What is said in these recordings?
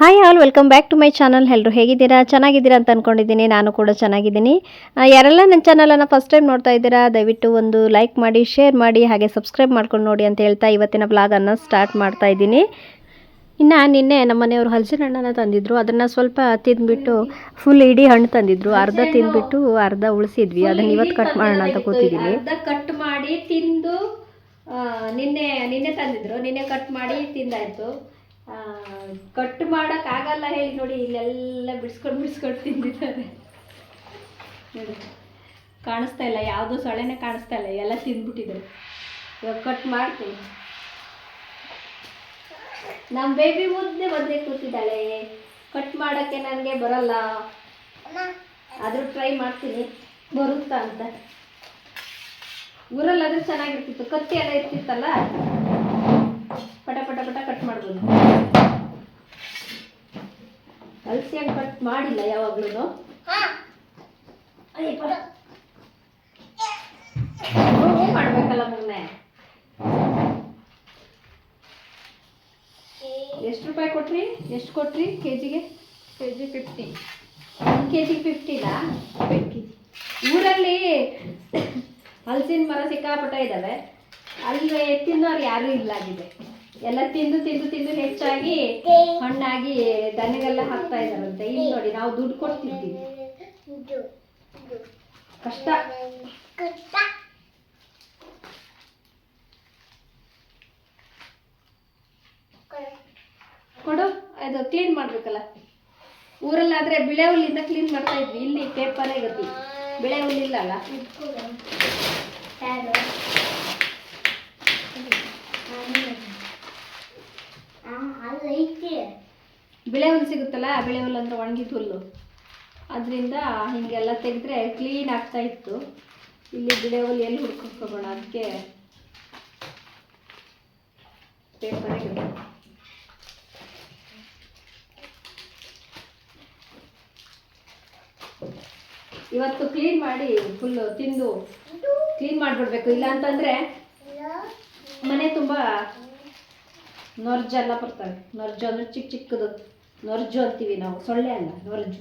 Hi all welcome back to my channel ಎಲ್ಲರೂ ಹೇಗಿದ್ದೀರಾ? ಚೆನ್ನಾಗಿದ್ದೀರಾ ಅಂತ ಅಂದ್ಕೊಂಡಿದ್ದೀನಿ ನಾನು ಕೂಡ ಚೆನ್ನಾಗಿದ್ದೀನಿ. ಯಾರೆಲ್ಲ ನನ್ನ ಚಾನಲನ್ನು ಫಸ್ಟ್ ಟೈಮ್ ನೋಡ್ತಾ ಇದ್ದೀರಾ ದಯವಿಟ್ಟು ಒಂದು ಲೈಕ್ ಮಾಡಿ ಶೇರ್ ಮಾಡಿ ಹಾಗೆ ಸಬ್ಸ್ಕ್ರೈಬ್ ಮಾಡ್ಕೊಂಡು ನೋಡಿ ಅಂತ ಹೇಳ್ತಾ ಇವತ್ತಿನ ಬ್ಲಾಗನ್ನು ಸ್ಟಾರ್ಟ್ ಮಾಡ್ತಾ ಇದ್ದೀನಿ. ಇನ್ನು ನಿನ್ನೆ ನಮ್ಮ ಮನೆಯವರು ಹಲಸಿನ ಹಣ್ಣನ್ನು ತಂದಿದ್ರು. ಅದನ್ನು ಸ್ವಲ್ಪ ತಿಂದ್ಬಿಟ್ಟು ಫುಲ್ ಇಡೀ ಹಣ್ಣು ತಂದಿದ್ರು. ಅರ್ಧ ತಿಂದ್ಬಿಟ್ಟು ಅರ್ಧ ಉಳಿಸಿದ್ವಿ. ಅದನ್ನು ಇವತ್ತು ಕಟ್ ಮಾಡೋಣ ಅಂತ ಕೂತಿದ್ದೀನಿ ಕಟ್ ಮಾಡಿ ತಿಂದು ನಿನ್ನೆ ನಿನ್ನೆ ತಂದಿದ್ರು. ನಿನ್ನೆ ಕಟ್ ಮಾಡಿ ತಿಂದಾಯ್ತು. ಕಟ್ ಮಾಡಕ್ ಆಗಲ್ಲ ಹೇಳಿ ನೋಡಿ, ಇಲ್ಲೆಲ್ಲ ಬಿಡಿಸ್ಕೊಂಡು ಬಿಡಿಸ್ಕೊಂಡು ತಿಂದಿದ್ದಾರೆ. ಕಾಣಿಸ್ತಾ ಇಲ್ಲ, ಯಾವುದು ಸೊಳ್ಳೆನೆ ಕಾಣಿಸ್ತಾ ಇಲ್ಲ ಎಲ್ಲ ತಿಂದ್ಬಿಟ್ಟಿದ್ರು ಇವಾಗ ಕಟ್ ಮಾಡ್ತೀನಿ. ನಮ್ಮ ಬೇಬಿ ಮುದ್ದೆ ಮದ್ವೆ ಕೂತಿದ್ದಾಳೆ. ಕಟ್ ಮಾಡೋಕ್ಕೆ ನನಗೆ ಬರಲ್ಲ. ಆದರೂ ಟ್ರೈ ಮಾಡ್ತೀನಿ. ಬರುತ್ತಾ ಅಂತ. ಊರಲ್ಲಾದರೂ ಚೆನ್ನಾಗಿರ್ತಿತ್ತು. ಕತ್ತಿ ಎಲ್ಲ ಇರ್ತಿತ್ತಲ್ಲ ಹಲಸಿ ಹಣ್ಣು ಕಟ್ ಮಾಡಿಲ್ಲ ಯಾವಾಗ್ಲೂ ಮಾಡ್ಬೇಕಲ್ಲ ಮೊನ್ನೆ. ಎಷ್ಟು ರೂಪಾಯಿ ಕೊಟ್ರಿ? ಎಷ್ಟು ಕೊಟ್ರಿ ಕೆ ಜಿಗೆ ಕೆ ಜಿ ಫಿಫ್ಟಿ ಒಂದು ಕೆ ಜಿಗೆ ಫಿಫ್ಟಿನಾ ಫಿಫ್ಟಿ ಊರಲ್ಲಿ ಹಲಸಿನ ಮರ ಸಿಕ್ಕಾಪಟ್ಟ ಇದ್ದಾವೆ ಅಲ್ಲಿ ತಿನ್ನೋರು ಯಾರೂ ಇಲ್ಲ ಆಗಿದೆ ಎಲ್ಲ ತಿಂದು ತಿಂದು ತಿಂದು ಹೆಚ್ಚಾಗಿ ಹಣ್ಣಾಗಿ ದನಗೆಲ್ಲ ಹಾಕ್ತಾ ಇದಾರಂತೆ ಇಲ್ಲಿ ನೋಡಿ, ನಾವು ದುಡ್ಡು ಕೊಡ್ತಿದ್ವಿ ಕಷ್ಟ. ಕೊಡು, ಅದು ಕ್ಲೀನ್ ಮಾಡ್ಬೇಕಲ್ಲ. ಊರಲ್ಲಾದ್ರೆ ಬಿಳೆ ಹುಲ್ಲಿಂದ ಕ್ಲೀನ್ ಮಾಡ್ತಾ ಇದ್ವಿ. ಇಲ್ಲಿ ಪೇಪರೇ ಗತಿ ಬಿಳೆ ಹುಲ್ಲಿಲ್ಲ ಅಲ್ಲ? ಬಿಳೆ ಹುಲ್ಲು ಸಿಗುತ್ತಲ್ಲ ಬಿಳೆ ಹುಲ್ಲು ಅಂದರೆ ಒಣಗಿದ ಹುಲ್ಲು. ಅದರಿಂದ ಹೀಗೆಲ್ಲ ತೆಗೆದ್ರೆ ಕ್ಲೀನ್ ಆಗ್ತಾ ಇತ್ತು. ಇಲ್ಲಿ ಬಿಳೆ ಹುಲ್ಲು ಎಲ್ಲಿ ಹುಡ್ಕೊಂಡು ಹೋಗೋಣ ಅದಕ್ಕೆ ಪೇಪರ್ ಗತಿ ಇವತ್ತು ಕ್ಲೀನ್ ಮಾಡಿ ಫುಲ್ಲು ತಿಂದು ಕ್ಲೀನ್ ಮಾಡಿಬಿಡ್ಬೇಕು. ಇಲ್ಲ ಅಂತಂದರೆ ಮನೆ ತುಂಬ ನೊರ್ಜೆಲ್ಲ ಬರ್ತವೆ. ನೊರ್ಜು ಅಂದರೆ ಚಿಕ್ಕ ಚಿಕ್ಕದು. ನೊರ್ಜು ಅಂತೀವಿ ನಾವು ಸೊಳ್ಳೆ ಅಲ್ಲ ನೊರ್ಜು.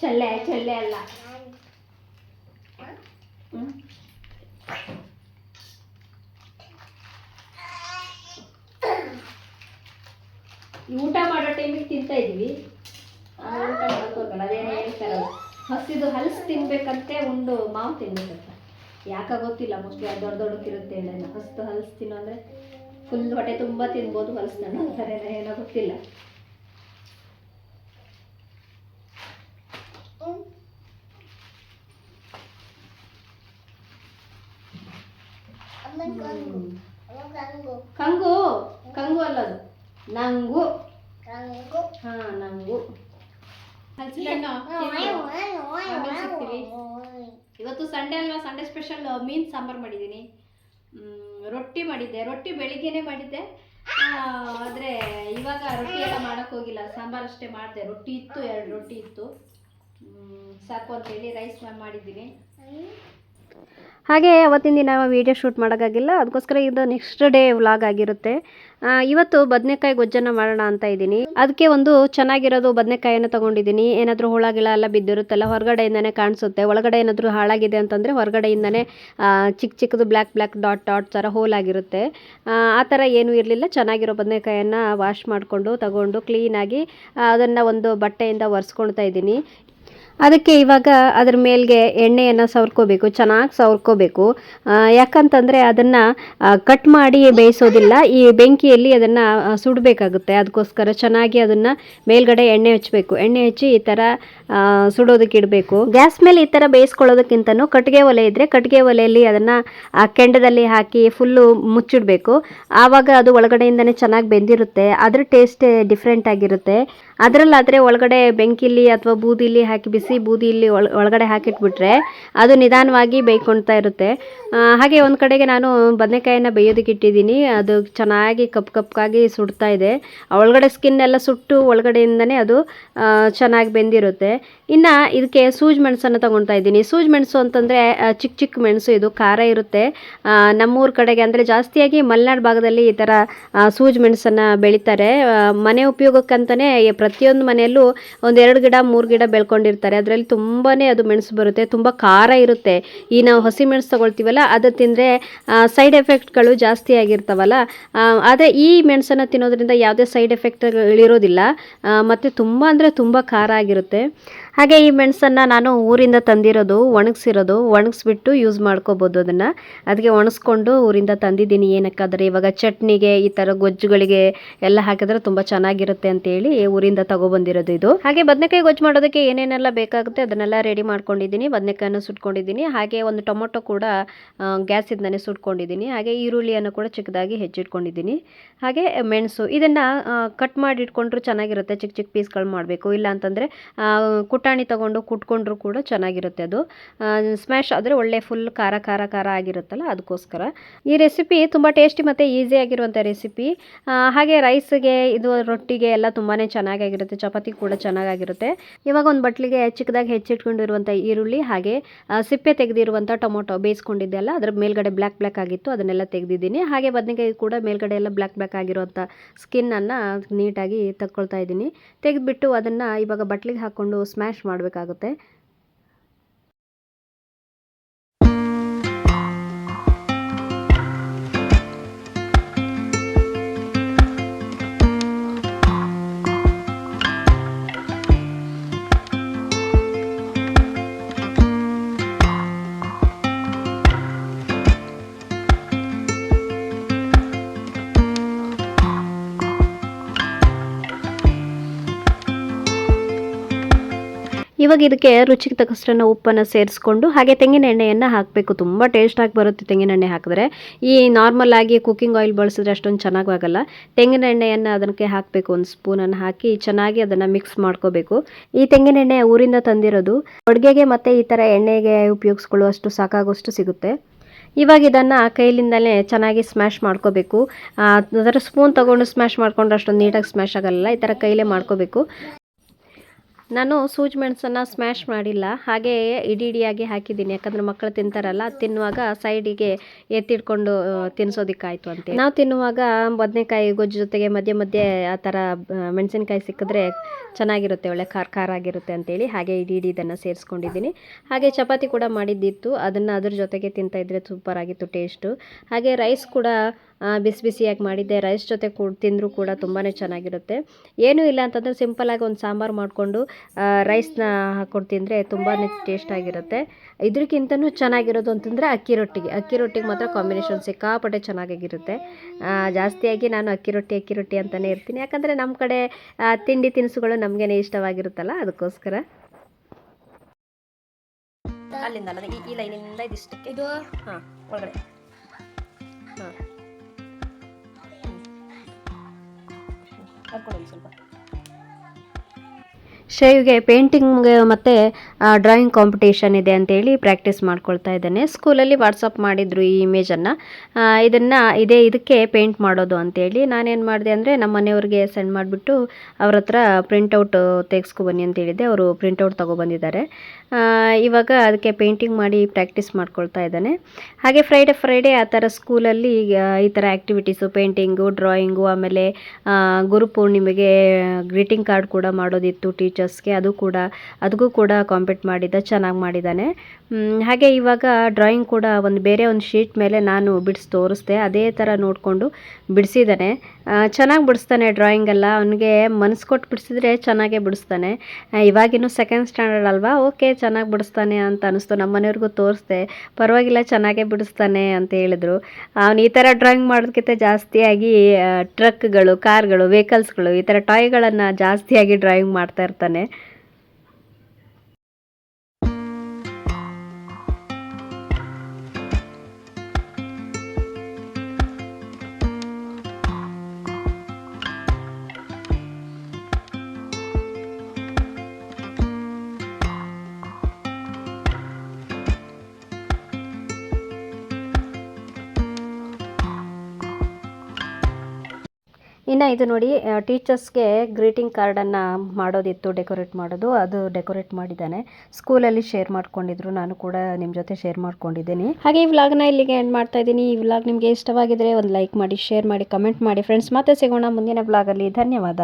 ಚಲ್ಲೆ ಚಲ್ಲೆ ಅಲ್ಲ. ಊಟ ಮಾಡೋ ಟೈಮಿಗೆ ತಿಂತಾ ಇದೀವಿ ಊಟ ಮಾಡ್ಕೋಬೇಕಲ್ಲ ಅದೇನೇ ಅದೇನೋ ಹೇಳ್ತಾರಲ್ಲ ಹಸಿದು ಹಲಸು ತಿನ್ಬೇಕಂತೆ ಉಂಡು ಮಾವು ತಿನ್ಬೇಕಂತ. ಯಾಕೆ ಗೊತ್ತಿಲ್ಲ ಮೋಸ್ಟ್ಲಿ ಅದು ದೊಡ್ಡ ದೊಡ್ಡಕ್ಕಿರುತ್ತೆ ಹೇಳೋಣ ಹಸ್ತು ಹಲಸು ತಿನ್ನೋ ಅಂದ್ರೆ ಫುಲ್ ಹೊಟ್ಟೆ ತುಂಬ ತಿನ್ಬೋದು ಹಲಸನ್ನ ಅಂತಾರೆ ಏನೋ ಗೊತ್ತಿಲ್ಲ. ಕಂಗು. ಕಂಗು. ಅಲ್ಲದು. ನಂಗು. ಹಾ ನಂಗು. ಇವತ್ತು ಸಂಡೇ ಅಲ್ವಾ ಸಂಡೇ ಸ್ಪೆಷಲ್ ಮೀನ್ ಸಾಂಬಾರ್ ಮಾಡಿದ್ದೀನಿ. ರೊಟ್ಟಿ ಮಾಡಿದ್ದೆ, ರೊಟ್ಟಿ ಬೆಳಿಗ್ಗೆನೆ ಮಾಡಿದ್ದೆ. ಆದರೆ ಇವಾಗ ರೊಟ್ಟಿ ಎಲ್ಲ ಮಾಡಕ್ ಹೋಗಿಲ್ಲ, ಸಾಂಬಾರು ಅಷ್ಟೇ ಮಾಡಿದೆ. ರೊಟ್ಟಿ ಇತ್ತು, ಎರಡು ರೊಟ್ಟಿ ಇತ್ತು. ಸಾಕು ಸಾಕು ಅಂತೇಳಿ ರೈಸ್ ಮಾಡಿದ್ದೀನಿ. ಹಾಗೆ ಅವತ್ತಿನ ದಿನ ವೀಡಿಯೋ ಶೂಟ್ ಮಾಡೋಕ್ಕಾಗಿಲ್ಲ. ಅದಕ್ಕೋಸ್ಕರ ಇದು ನೆಕ್ಸ್ಟ್ ಡೇ ವ್ಲಾಗ್ ಆಗಿರುತ್ತೆ. ಇವತ್ತು ಬದನೆಕಾಯಿ ಗೊಜ್ಜನ್ನ ಮಾಡೋಣ ಅಂತ ಇದ್ದೀನಿ. ಅದಕ್ಕೆ ಒಂದು ಚೆನ್ನಾಗಿರೋದು ಬದನೆಕಾಯನ್ನು ತಗೊಂಡಿದ್ದೀನಿ. ಏನಾದರೂ ಹುಳ, ಗಿಳ ಎಲ್ಲ ಬಿದ್ದಿರುತ್ತಲ್ಲ, ಹೊರಗಡೆಯಿಂದನೇ ಕಾಣಿಸುತ್ತೆ. ಒಳಗಡೆ ಏನಾದರೂ ಹಾಳಾಗಿದೆ ಅಂತಂದರೆ ಹೊರಗಡೆಯಿಂದನೇ ಚಿಕ್ಕ ಚಿಕ್ಕದು ಬ್ಲ್ಯಾಕ್ ಬ್ಲ್ಯಾಕ್ ಡಾಟ್ ಡಾಟ್ ಥರ ಹೋಲ್ ಆಗಿರುತ್ತೆ. ಆ ಥರ ಏನೂ ಇರಲಿಲ್ಲ. ಚೆನ್ನಾಗಿರೋ ಬದನೆಕಾಯನ್ನು ವಾಶ್ ಮಾಡಿಕೊಂಡು, ತಗೊಂಡು ಕ್ಲೀನಾಗಿ ಅದನ್ನು ಒಂದು ಬಟ್ಟೆಯಿಂದ ಒರೆಸ್ಕೊಳ್ತಾ ಇದ್ದೀನಿ. ಅದಕ್ಕೆ ಇವಾಗ ಅದ್ರ ಮೇಲ್ಗೆ ಎಣ್ಣೆಯನ್ನು ಸವರ್ಕೋಬೇಕು, ಚೆನ್ನಾಗಿ ಸವರ್ಕೋಬೇಕು. ಯಾಕಂತಂದರೆ ಅದನ್ನು ಕಟ್ ಮಾಡಿ ಬೇಯಿಸೋದಿಲ್ಲ, ಈ ಬೆಂಕಿಯಲ್ಲಿ ಅದನ್ನು ಸುಡಬೇಕಾಗುತ್ತೆ. ಅದಕ್ಕೋಸ್ಕರ ಚೆನ್ನಾಗಿ ಅದನ್ನು ಮೇಲ್ಗಡೆ ಎಣ್ಣೆ ಹಚ್ಚಬೇಕು ಎಣ್ಣೆ ಹಚ್ಚಿ ಈ ಥರ ಸುಡೋದಕ್ಕೆ ಇಡಬೇಕು. ಗ್ಯಾಸ್ ಮೇಲೆ ಈ ಥರ ಬೇಯಿಸ್ಕೊಳ್ಳೋದಕ್ಕಿಂತನೂ ಕಟ್ಟಿಗೆ ಒಲೆ ಇದ್ದರೆ ಕಟ್ಟಿಗೆ ಒಲೆಯಲ್ಲಿ ಅದನ್ನು, ಆ, ಕೆಂಡದಲ್ಲಿ ಹಾಕಿ ಫುಲ್ಲು ಮುಚ್ಚಿಡಬೇಕು. ಆವಾಗ ಅದು ಒಳಗಡೆಯಿಂದನೇ ಚೆನ್ನಾಗಿ ಬೆಂದಿರುತ್ತೆ. ಅದ್ರ ಟೇಸ್ಟೇ ಡಿಫ್ರೆಂಟ್ ಆಗಿರುತ್ತೆ. ಅದರಲ್ಲಾದರೆ ಒಳಗಡೆ ಬೆಂಕಿಲಿ ಅಥವಾ ಬೂದಿಲಿ ಹಾಕಿ, ಬಿಸಿ ಬೂದಿಲಿ ಒಳ, ಒಳಗಡೆ ಹಾಕಿಟ್ಬಿಟ್ರೆ ಅದು ನಿಧಾನವಾಗಿ ಬೇಯ್ಕೊಳ್ತಾ ಇರುತ್ತೆ. ಹಾಗೆ ಒಂದು ಕಡೆಗೆ ನಾನು ಬದನೆಕಾಯಿನ ಬೇಯೋದಕ್ಕೆ ಇಟ್ಟಿದ್ದೀನಿ. ಅದು ಚೆನ್ನಾಗಿ ಕಪ್ ಕಪ್ಪಾಗಿ ಸುಡ್ತಾ ಇದೆ. ಒಳಗಡೆ ಸ್ಕಿನ್ ಎಲ್ಲ ಸುಟ್ಟು ಒಳಗಡೆಯಿಂದನೇ ಅದು ಚೆನ್ನಾಗಿ ಬೆಂದಿರುತ್ತೆ. ಇನ್ನು ಇದಕ್ಕೆ ಸೂಜಿ ಮೆಣಸನ್ನು ತೊಗೊಳ್ತಾ ಇದ್ದೀನಿ. ಸೂಜಿ ಮೆಣಸು ಅಂತಂದರೆ ಚಿಕ್ಕ ಚಿಕ್ಕ ಮೆಣಸು ಇದು, ಖಾರ ಇರುತ್ತೆ. ನಮ್ಮೂರ ಕಡೆಗೆ ಅಂದರೆ ಜಾಸ್ತಿಯಾಗಿ ಮಲೆನಾಡು ಭಾಗದಲ್ಲಿ ಈ ಥರ ಸೂಜಿ ಮೆಣಸನ್ನು ಬೆಳೀತಾರೆ. ಮನೆ ಉಪಯೋಗಕ್ಕಂತಲೇ ಪ್ರತಿಯೊಂದು ಮನೆಯಲ್ಲೂ ಒಂದೆರಡು ಗಿಡ, ಮೂರು ಗಿಡ ಬೆಳ್ಕೊಂಡಿರ್ತಾರೆ. ಅದರಲ್ಲಿ ತುಂಬಾ ಅದು ಮೆಣಸು ಬರುತ್ತೆ, ತುಂಬ ಖಾರ ಇರುತ್ತೆ. ಈ ನಾವು ಹಸಿ ಮೆಣಸು ತಗೊಳ್ತೀವಲ್ಲ, ಅದು ತಿಂದರೆ ಸೈಡ್ ಎಫೆಕ್ಟ್ಗಳು ಜಾಸ್ತಿ ಆಗಿರ್ತಾವಲ್ಲ. ಆದರೆ ಈ ಮೆಣಸನ್ನು ತಿನ್ನೋದ್ರಿಂದ ಯಾವುದೇ ಸೈಡ್ ಎಫೆಕ್ಟ್ಗಳಿರೋದಿಲ್ಲ ಮತ್ತು ತುಂಬ ಅಂದರೆ ತುಂಬ ಖಾರ ಆಗಿರುತ್ತೆ. ಹಾಗೆ ಈ ಮೆಣಸನ್ನು ನಾನು ಊರಿಂದ ತಂದಿರೋದು, ಒಣಗಿಸಿರೋದು, ಒಣಗಿಸ್ಬಿಟ್ಟು ಯೂಸ್ ಮಾಡ್ಕೋಬೋದು ಅದನ್ನು. ಅದಕ್ಕೆ ಒಣಗಿಸ್ಕೊಂಡು ಊರಿಂದ ತಂದಿದ್ದೀನಿ. ಏನಕ್ಕಾದ್ರೆ ಇವಾಗ ಚಟ್ನಿಗೆ ಈ ಥರ ಗೊಜ್ಜುಗಳಿಗೆ ಎಲ್ಲ ಹಾಕಿದ್ರೆ ತುಂಬ ಚೆನ್ನಾಗಿರುತ್ತೆ ಅಂತೇಳಿ ಊರಿಂದ ತಗೊಬಂದಿರೋದು ಇದು. ಹಾಗೆ ಬದನೆಕಾಯಿ ಗೊಜ್ಜು ಮಾಡೋದಕ್ಕೆ ಏನೇನೆಲ್ಲ ಬೇಕಾಗುತ್ತೆ ಅದನ್ನೆಲ್ಲ ರೆಡಿ ಮಾಡ್ಕೊಂಡಿದ್ದೀನಿ. ಬದನೆಕಾಯನ್ನು ಸುಟ್ಕೊಂಡಿದ್ದೀನಿ. ಹಾಗೆ ಒಂದು ಟೊಮೊಟೊ ಕೂಡ ಗ್ಯಾಸಿಂದನೇ ಸುಟ್ಕೊಂಡಿದ್ದೀನಿ. ಹಾಗೆ ಈರುಳ್ಳಿಯನ್ನು ಕೂಡ ಚಿಕ್ಕದಾಗಿ ಹೆಚ್ಚಿಟ್ಕೊಂಡಿದ್ದೀನಿ. ಹಾಗೆ ಮೆಣಸು ಇದನ್ನು ಕಟ್ ಮಾಡಿ ಇಟ್ಕೊಂಡ್ರು ಚೆನ್ನಾಗಿರುತ್ತೆ. ಚಿಕ್ಕ ಚಿಕ್ಕ ಪೀಸ್ಗಳು ಮಾಡಬೇಕು. ಇಲ್ಲ ಅಂತಂದರೆ ಕುಟಾಣಿ ತಗೊಂಡು ಕುಟ್ಕೊಂಡ್ರು ಕೂಡ ಚೆನ್ನಾಗಿರುತ್ತೆ ಅದು. ಸ್ಮ್ಯಾಶ್ ಆದರೆ ಒಳ್ಳೆ ಫುಲ್ ಖಾರ ಖಾರ ಖಾರ ಆಗಿರುತ್ತಲ್ಲ ಅದಕ್ಕೋಸ್ಕರ. ಈ ರೆಸಿಪಿ ತುಂಬ ಟೇಸ್ಟಿ ಮತ್ತು ಈಸಿ ಆಗಿರುವಂಥ ರೆಸಿಪಿ ಹಾಗೆ ರೈಸ್ಗೆ ಇದು ರೊಟ್ಟಿಗೆ ಎಲ್ಲ ತುಂಬಾ ಚೆನ್ನಾಗಾಗಿರುತ್ತೆ, ಚಪಾತಿ ಕೂಡ ಚೆನ್ನಾಗಾಗಿರುತ್ತೆ. ಇವಾಗ ಒಂದು ಬಟ್ಲಿಗೆ ಚಿಕ್ಕದಾಗಿ ಹೆಚ್ಚಿಟ್ಕೊಂಡಿರುವಂಥ ಈರುಳ್ಳಿ, ಹಾಗೆ ಸಿಪ್ಪೆ ತೆಗೆದಿರುವಂಥ ಟೊಮೊಟೊ ಬೇಯಿಸ್ಕೊಂಡಿದ್ದೆ ಅಲ್ಲ, ಅದ್ರ ಮೇಲ್ಗಡೆ ಬ್ಲ್ಯಾಕ್ ಬ್ಲ್ಯಾಕ್ ಆಗಿತ್ತು, ಅದನ್ನೆಲ್ಲ ತೆಗೆದಿದ್ದೀನಿ. ಹಾಗೆ ಬದನೆಕಾಯಿ ಕೂಡ ಮೇಲ್ಗಡೆ ಎಲ್ಲ ಬ್ಲ್ಯಾಕ್ ಬ್ಲ್ಯಾಕ್ ಆಗಿರುವಂಥ ಸ್ಕಿನ್ನನ್ನು ನೀಟಾಗಿ ತಗೊಳ್ತಾ ಇದ್ದೀನಿ. ತೆಗೆದ್ಬಿಟ್ಟು ಅದನ್ನು ಇವಾಗ ಬಟ್ಲಿಗೆ ಹಾಕ್ಕೊಂಡು ಸ್ಮ್ಯಾಶ್ ಮಾಡಬೇಕಾಗುತ್ತೆ. ಇವಾಗ ಇದಕ್ಕೆ ರುಚಿಗೆ ತಕ್ಕಷ್ಟನ್ನು ಉಪ್ಪನ್ನು ಸೇರಿಸ್ಕೊಂಡು ಹಾಗೆ ತೆಂಗಿನ ಎಣ್ಣೆಯನ್ನು ಹಾಕಬೇಕು. ತುಂಬ ಟೇಸ್ಟಾಗಿ ಬರುತ್ತೆ ತೆಂಗಿನ ಎಣ್ಣೆ ಹಾಕಿದ್ರೆ. ಈ ನಾರ್ಮಲ್ ಆಗಿ ಕುಕ್ಕಿಂಗ್ ಆಯಿಲ್ ಬಳಸಿದ್ರೆ ಅಷ್ಟೊಂದು ಚೆನ್ನಾಗಿ ಆಗಲ್ಲ ತೆಂಗಿನ ಎಣ್ಣೆಯನ್ನು ಅದಕ್ಕೆ ಹಾಕಬೇಕು. ಒಂದು ಸ್ಪೂನನ್ನು ಹಾಕಿ ಚೆನ್ನಾಗಿ ಅದನ್ನು ಮಿಕ್ಸ್ ಮಾಡ್ಕೋಬೇಕು. ಈ ತೆಂಗಿನ ಎಣ್ಣೆ ಊರಿಂದ ತಂದಿರೋದು ಅಡುಗೆಗೆ ಮತ್ತು ಈ ಥರ ಎಣ್ಣೆಗೆ ಉಪಯೋಗಿಸ್ಕೊಳ್ಳುವಷ್ಟು ಸಾಕಾಗುವಷ್ಟು ಸಿಗುತ್ತೆ. ಇವಾಗ ಇದನ್ನು ಕೈಲಿಂದಲೇ ಚೆನ್ನಾಗಿ ಸ್ಮ್ಯಾಶ್ ಮಾಡ್ಕೋಬೇಕು. ಅದರ ಸ್ಪೂನ್ ತೊಗೊಂಡು ಸ್ಮ್ಯಾಶ್ ಮಾಡ್ಕೊಂಡ್ರೆ ಅಷ್ಟೊಂದು ನೀಟಾಗಿ ಸ್ಮ್ಯಾಶ್ ಆಗಲ್ಲ. ಈ ಥರ ಕೈಲೇ ಮಾಡ್ಕೋಬೇಕು. ನಾನು ಸೂಜಿ ಮೆಣಸನ್ನು ಸ್ಮ್ಯಾಶ್ ಮಾಡಿಲ್ಲ. ಹಾಗೆ ಇಡಿ ಇಡಿಯಾಗಿ ಹಾಕಿದ್ದೀನಿ. ಯಾಕಂದರೆ ಮಕ್ಕಳು ತಿಂತಾರಲ್ಲ ತಿನ್ನುವಾಗ ಸೈಡಿಗೆ ಎತ್ತಿಟ್ಕೊಂಡು ತಿನ್ನಿಸೋದಕ್ಕಾಯಿತು ಅಂತ ನಾವು ತಿನ್ನುವಾಗ ಬದನೆಕಾಯಿ ಗೊಜ್ಜು ಜೊತೆಗೆ ಮಧ್ಯೆ ಮಧ್ಯೆ ಆ ಥರ ಮೆಣಸಿನ್ಕಾಯಿ ಸಿಕ್ಕಿದ್ರೆ ಚೆನ್ನಾಗಿರುತ್ತೆ, ಒಳ್ಳೆ ಖಾರ ಖಾರ ಆಗಿರುತ್ತೆ ಅಂತೇಳಿ ಹಾಗೆ ಇಡಿ ಇಡಿ ಇದನ್ನು ಸೇರಿಸ್ಕೊಂಡಿದ್ದೀನಿ. ಹಾಗೆ ಚಪಾತಿ ಕೂಡ ಮಾಡಿದ್ದಿತ್ತು. ಅದನ್ನು ಅದ್ರ ಜೊತೆಗೆ ತಿಂತಾಯಿದ್ರೆ ಸೂಪರಾಗಿತ್ತು ಟೇಸ್ಟು ಹಾಗೆ ರೈಸ್ ಕೂಡ ಬಿಸಿ ಬಿಸಿಯಾಗಿ ಮಾಡಿದ್ದೆ ರೈಸ್ ಜೊತೆ ಕೂಡ ತಿಂದರೂ ಕೂಡ ತುಂಬಾ ಚೆನ್ನಾಗಿರುತ್ತೆ. ಏನೂ ಇಲ್ಲ ಅಂತಂದರೆ ಸಿಂಪಲಾಗಿ ಒಂದು ಸಾಂಬಾರು ಮಾಡಿಕೊಂಡು ರೈಸ್ನ ಹಾಕ್ಕೊಂಡು ತಿಂದರೆ ತುಂಬಾ ಟೇಸ್ಟ್ ಆಗಿರುತ್ತೆ. ಇದಕ್ಕಿಂತನೂ ಚೆನ್ನಾಗಿರೋದು ಅಂತಂದರೆ ಅಕ್ಕಿ ರೊಟ್ಟಿಗೆ. ಅಕ್ಕಿ ರೊಟ್ಟಿಗೆ ಮಾತ್ರ ಕಾಂಬಿನೇಷನ್ ಸಿಕ್ಕಾಪಟ್ಟೆ ಚೆನ್ನಾಗಿರುತ್ತೆ. ಜಾಸ್ತಿಯಾಗಿ ನಾನು ಅಕ್ಕಿ ರೊಟ್ಟಿ ಅಕ್ಕಿ ರೊಟ್ಟಿ ಅಂತಲೇ ಇರ್ತೀನಿ. ಯಾಕಂದರೆ ನಮ್ಮ ಕಡೆ ತಿಂಡಿ ತಿನಿಸುಗಳು ನಮಗೇನೆ ಇಷ್ಟವಾಗಿರುತ್ತಲ್ಲ ಅದಕ್ಕೋಸ್ಕರ. ಅಲ್ಲಿಂದ ನನಗೆ ಈ ಈ ಲೈನಿಂದ ಇದಿಷ್ಟಕ್ಕೆ. ಇದು? ಹಾಂ ಒಳಗಡೆ. ಹಾಂ. ಕರ್ಕೊಂಡು ಸ್ವಲ್ಪ ಶೇವ್ಗೆ ಪೇಂಟಿಂಗ್ ಮತ್ತು ಡ್ರಾಯಿಂಗ್ ಕಾಂಪಿಟೇಷನ್ ಇದೆ ಅಂತೇಳಿ ಪ್ರಾಕ್ಟೀಸ್ ಮಾಡ್ಕೊಳ್ತಾ ಇದ್ದಾನೆ. ಸ್ಕೂಲಲ್ಲಿ ವಾಟ್ಸಪ್ ಮಾಡಿದ್ರು ಈ ಇಮೇಜನ್ನು ಇದನ್ನು ಇದೇ ಇದಕ್ಕೆ ಪೇಂಟ್ ಮಾಡೋದು ಅಂತೇಳಿ. ನಾನೇನು ಮಾಡಿದೆ ಅಂದರೆ ನಮ್ಮ ಮನೆಯವ್ರಿಗೆ ಸೆಂಡ್ ಮಾಡಿಬಿಟ್ಟು ಅವ್ರ ಹತ್ರ ಪ್ರಿಂಟೌಟ್ ತೆಗೆಸ್ಕೊಬನ್ನಿ ಅಂತ ಅಂತೇಳಿದೆ ಅವರು ಪ್ರಿಂಟೌಟ್ ತೊಗೊಬಂದಿದ್ದಾರೆ ಇವಾಗ ಅದಕ್ಕೆ ಪೇಂಟಿಂಗ್ ಮಾಡಿ ಪ್ರಾಕ್ಟೀಸ್ ಮಾಡ್ಕೊಳ್ತಾ ಇದ್ದಾನೆ. ಹಾಗೆ ಫ್ರೈಡೇ ಫ್ರೈಡೇ ಆ ಥರ ಸ್ಕೂಲಲ್ಲಿ ಈ ಥರ ಆ್ಯಕ್ಟಿವಿಟೀಸು ಪೇಂಟಿಂಗು ಡ್ರಾಯಿಂಗು ಆಮೇಲೆ ಗುರು ಗುರುಪೂರ್ಣಿಮೆಗೆ ಗ್ರೀಟಿಂಗ್ ಕಾರ್ಡ್ ಕೂಡ ಮಾಡೋದಿತ್ತು ಟೀಚರ್ಸ್ಗೆ ಅದು ಕೂಡ ಅದಕ್ಕೂ ಕೂಡ ಕಾಂಪೀಟ್ ಮಾಡಿದ್ದ ಚೆನ್ನಾಗಿ ಮಾಡಿದ್ದಾನೆ ಹಾಗೆ ಇವಾಗ ಡ್ರಾಯಿಂಗ್ ಕೂಡ ಒಂದು ಬೇರೆ ಒಂದು ಶೀಟ್ ಮೇಲೆ ನಾನು ಬಿಡಿಸಿ ತೋರಿಸ್ದೆ, ಅದೇ ಥರ ನೋಡಿಕೊಂಡು ಬಿಡಿಸಿದ್ದಾನೆ ಚೆನ್ನಾಗಿ ಬಿಡಿಸ್ತಾನೆ ಡ್ರಾಯಿಂಗ್ ಎಲ್ಲ, ಅವನಿಗೆ ಮನಸ್ಸು ಕೊಟ್ಟು ಬಿಡಿಸಿದ್ರೆ ಚೆನ್ನಾಗೇ ಬಿಡಿಸ್ತಾನೆ. ಇವಾಗಿನ್ನು ಸೆಕೆಂಡ್ ಸ್ಟ್ಯಾಂಡರ್ಡ್ ಅಲ್ವಾ? ಓಕೆ, ಚೆನ್ನಾಗಿ ಬಿಡಿಸ್ತಾನೆ ಅಂತ ಅನಿಸ್ತು. ನಮ್ಮ ಮನೆಯವ್ರಿಗೂ ತೋರಿಸ್ದೆ, ಪರವಾಗಿಲ್ಲ ಚೆನ್ನಾಗೇ ಬಿಡಿಸ್ತಾನೆ ಅಂತ ಹೇಳಿದ್ರು. ಅವನು ಈ ಥರ ಡ್ರಾಯಿಂಗ್ ಮಾಡೋದಕ್ಕಿಂತ ಜಾಸ್ತಿಯಾಗಿ ಟ್ರಕ್ಗಳು ಕಾರ್ಗಳು ವೆಹಿಕಲ್ಸ್ಗಳು ಈ ಥರ ಟಾಯ್ಗಳನ್ನು ಜಾಸ್ತಿಯಾಗಿ ಡ್ರಾಯಿಂಗ್ ಮಾಡ್ತಾ ಇರ್ತಾನೆ. തന്നെ ಇನ್ನು ಇದು ನೋಡಿ ಟೀಚರ್ಸ್ಗೆ ಗ್ರೀಟಿಂಗ್ ಕಾರ್ಡನ್ನು ಮಾಡೋದಿತ್ತು ಡೆಕೋರೇಟ್ ಮಾಡೋದು. ಅದು ಡೆಕೋರೇಟ್ ಮಾಡಿದ್ದಾನೆ. ಸ್ಕೂಲಲ್ಲಿ ಶೇರ್ ಮಾಡ್ಕೊಂಡಿದ್ರು. ನಾನು ಕೂಡ ನಿಮ್ಮ ಜೊತೆ ಶೇರ್ ಮಾಡ್ಕೊಂಡಿದ್ದೀನಿ. ಹಾಗೆ ಈ ವ್ಲಾಗ್ನ ಇಲ್ಲಿಗೆ ಎಂಡ್ ಮಾಡ್ತಾ ಇದ್ದೀನಿ. ಈ ವ್ಲಾಗ್ ನಿಮಗೆ ಇಷ್ಟವಾಗಿದ್ರೆ ಒಂದು ಲೈಕ್ ಮಾಡಿ ಶೇರ್ ಮಾಡಿ ಕಮೆಂಟ್ ಮಾಡಿ. ಫ್ರೆಂಡ್ಸ್ ಮತ್ತೆ ಸಿಗೋಣ ಮುಂದಿನ ವ್ಲಾಗಲ್ಲಿ ಧನ್ಯವಾದ.